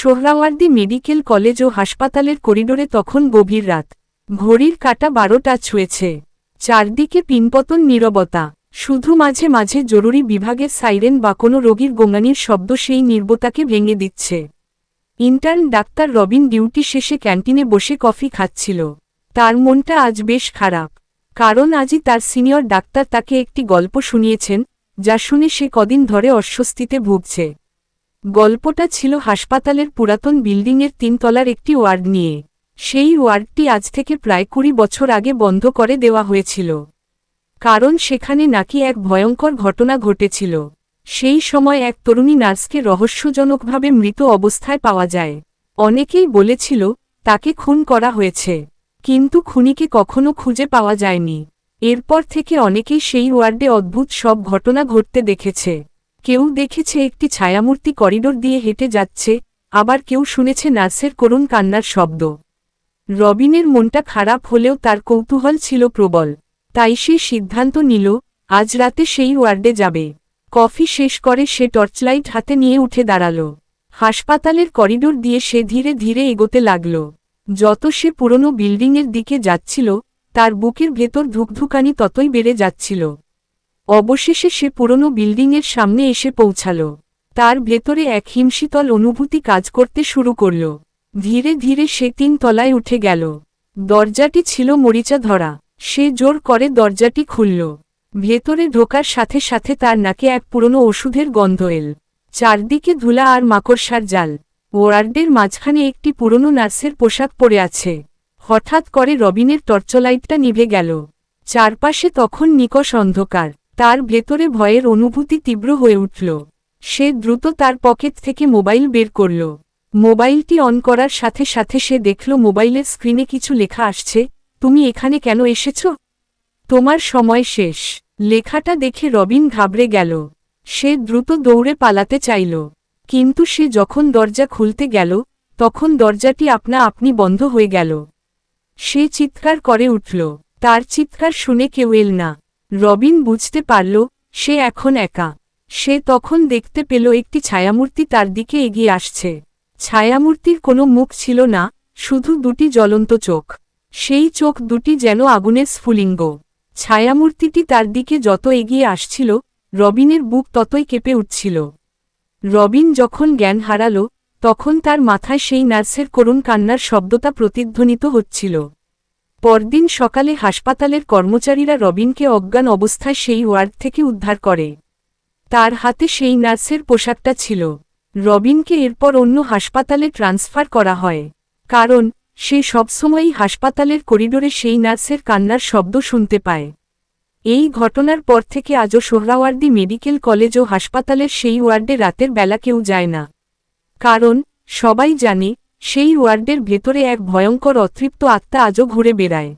Suhrawardy medical college ও হাসপাতালের করিডোরে তখন গভীর রাত। ঘড়ির কাটা বারোটা ছুঁয়েছে। চারদিকে পিনপতন নীরবতা। শুধু মাঝে মাঝে জরুরি বিভাগের সাইরেন বা কোনো রোগীর গোঙানির শব্দ সেই নির্বতাকে ভেঙে দিচ্ছে। ইন্টার্ন ডাক্তার রবিন ডিউটি শেষে ক্যান্টিনে বসে কফি খাচ্ছিল। তার মনটা আজ বেশ খারাপ। কারণ আজই তার সিনিয়র ডাক্তার তাকে একটি গল্প শুনিয়েছেন, যা শুনে সে কদিন ধরে অস্বস্তিতে ভুগছে। গল্পটা ছিল হাসপাতালের পুরাতন বিল্ডিংয়ের তিনতলার একটি ওয়ার্ড নিয়ে। সেই ওয়ার্ডটি আজ থেকে প্রায় কুড়ি বছর আগে বন্ধ করে দেওয়া হয়েছিল। কারণ সেখানে নাকি এক ভয়ঙ্কর ঘটনা ঘটেছিল। সেই সময় এক তরুণী নার্সকে রহস্যজনকভাবে মৃত অবস্থায় পাওয়া যায়। অনেকেই বলেছিল, তাকে খুন করা হয়েছে। কিন্তু খুনিকে কখনো খুঁজে পাওয়া যায়নি। এরপর থেকে অনেকেই সেই ওয়ার্ডে অদ্ভুত সব ঘটনা ঘটতে দেখেছে। কেউ দেখেছে একটি ছায়ামূর্তি করিডোর দিয়ে হেঁটে যাচ্ছে, আবার কেউ শুনেছে নার্সের করুণ কান্নার শব্দ। রবিনের মনটা খারাপ হলেও তার কৌতূহল ছিল প্রবল। তাই সে সিদ্ধান্ত নিল, আজ রাতে সেই ওয়ার্ডে যাবে। কফি শেষ করে সে টর্চলাইট হাতে নিয়ে উঠে দাঁড়াল। হাসপাতালের করিডোর দিয়ে সে ধীরে ধীরে এগোতে লাগল। যত সে পুরনো বিল্ডিংয়ের দিকে যাচ্ছিল, তার বুকের ভেতর ধুকধুকানি ততই বেড়ে যাচ্ছিল। অবশেষে সে পুরনো বিল্ডিংয়ের সামনে এসে পৌঁছাল। তার ভেতরে এক হিমশীতল অনুভূতি কাজ করতে শুরু করল। ধীরে ধীরে সে তিন তলায় উঠে গেল। দরজাটি ছিল মরিচা ধরা। সে জোর করে দরজাটি খুলল। ভেতরে ঢোকার সাথে সাথে তার নাকে এক পুরনো ওষুধের গন্ধ এল। চারদিকে ধুলা আর মাকড়সার জাল। ওয়ার্ডের মাঝখানে একটি পুরনো নার্সের পোশাক পরে আছে। হঠাৎ করে রবিনের টর্চলাইটটা নিভে গেল। চারপাশে তখন নিকষ অন্ধকার। তার ভেতরে ভয়ের অনুভূতি তীব্র হয়ে উঠল। সে দ্রুত তার পকেট থেকে মোবাইল বের করল। মোবাইলটি অন করার সাথে সাথে সে দেখল মোবাইলের স্ক্রিনে কিছু লেখা আসছে, তুমি এখানে কেন এসেছ? তোমার সময় শেষ। লেখাটা দেখে রবিন ঘাবড়ে গেল। সে দ্রুত দৌড়ে পালাতে চাইল। কিন্তু সে যখন দরজা খুলতে গেল, তখন দরজাটি আপনা আপনি বন্ধ হয়ে গেল। সে চিৎকার করে উঠল। তার চিৎকার শুনে কেউ এল না। রবিন বুঝতে পারল, সে এখন একা। সে তখন দেখতে পেল একটি ছায়ামূর্তি তার দিকে এগিয়ে আসছে। ছায়ামূর্তির কোনো মুখ ছিল না, শুধু দুটি জ্বলন্ত চোখ। সেই চোখ দুটি যেন আগুনের স্ফুলিঙ্গ। ছায়ামূর্তিটি তার দিকে যত এগিয়ে আসছিল, রবিনের বুক ততই কেঁপে উঠছিল। রবিন যখন জ্ঞান হারাল, তখন তার মাথায় সেই নার্সের করুণ কান্নার শব্দটা প্রতিধ্বনিত হচ্ছিল। পরদিন সকালে হাসপাতালের কর্মচারীরা রবিনকে অজ্ঞান অবস্থায় সেই ওয়ার্ড থেকে উদ্ধার করে। তার হাতে সেই নার্সের পোশাকটা ছিল। রবিনকে এরপর অন্য হাসপাতালে ট্রান্সফার করা হয়। কারণ, সে সবসময়ই হাসপাতালের করিডোরে সেই নার্সের কান্নার শব্দ শুনতে পায়। এই ঘটনার পর থেকে আজও সোহরাওয়ার্দী মেডিকেল কলেজ ও হাসপাতালের সেই ওয়ার্ডে রাতের বেলা কেউ যায় না। কারণ, সবাই জানে সেই ওয়ার্ডের ভেতরে এক ভয়ঙ্কর অতৃপ্ত আত্মা আজও ঘুরে বেড়ায়।